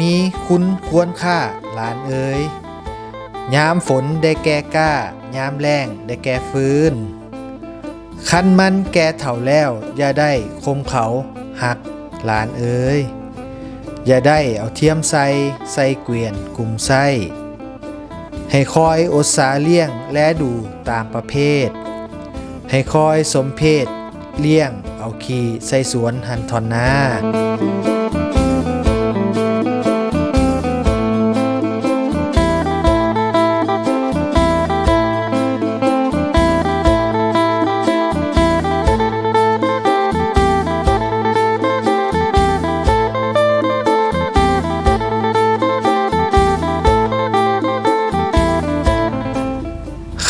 มีคุณควรค่าหลานเอ๋ยยามฝนได้แก่ก้ายามแรงได้แก่ฟื้น คันมันแก่เถ่าแล้ว อย่าได้คมเขาหักหลานเอ๋ยอย่าได้เอาเทียมใส่ใส่เกวียนกลุ่มไส้ให้คอยอดสาเลี้ยงและดูตามประเภท ให้คอยสมเพศเลี้ยงเอาขี่ใส่สวนหันทอนนา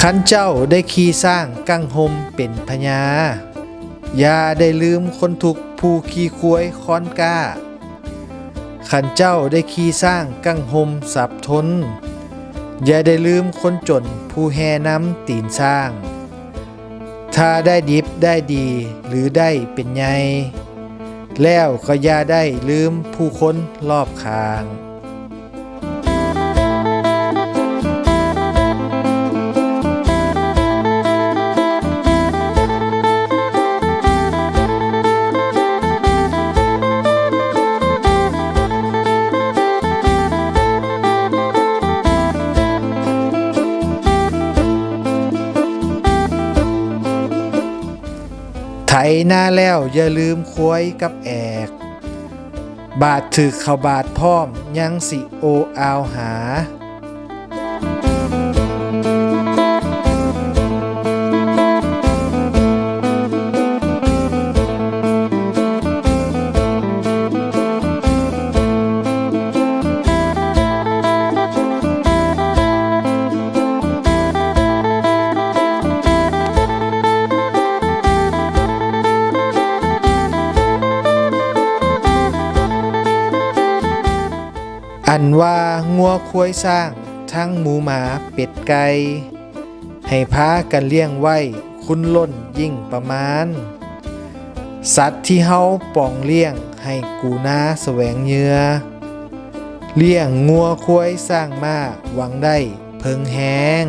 ขันเจ้าได้ขี่สร้างกั้งหมเป็นพญาอย่าได้ลืมคนทุกผู้ขี่ควยค้อนก้า ขันเจ้าได้ขี่สร้างกั้งหมสับทน อย่าได้ลืมคนจนผู้แห่น้ำตีนสร้าง ถ้าได้ดิบได้ดีหรือได้เป็นไงแล้วก็อย่าได้ลืมผู้คนรอบข้าง หน้าแล้วอย่าลืมควยกับแอก บาดถือเขาบาดพร้อมยังสิโออาวหา อันว่างัวควายสร้าง ทั้งหมูหมาเป็ดไก่ให้พากันเลี้ยงไว้ คุณล้นยิ่งประมาณ สัตว์ที่เฮาป่องเลี้ยงให้กูนาแสวงเหยือเลี้ยงงัวควายสร้างมาหวังได้เพิงแห้ง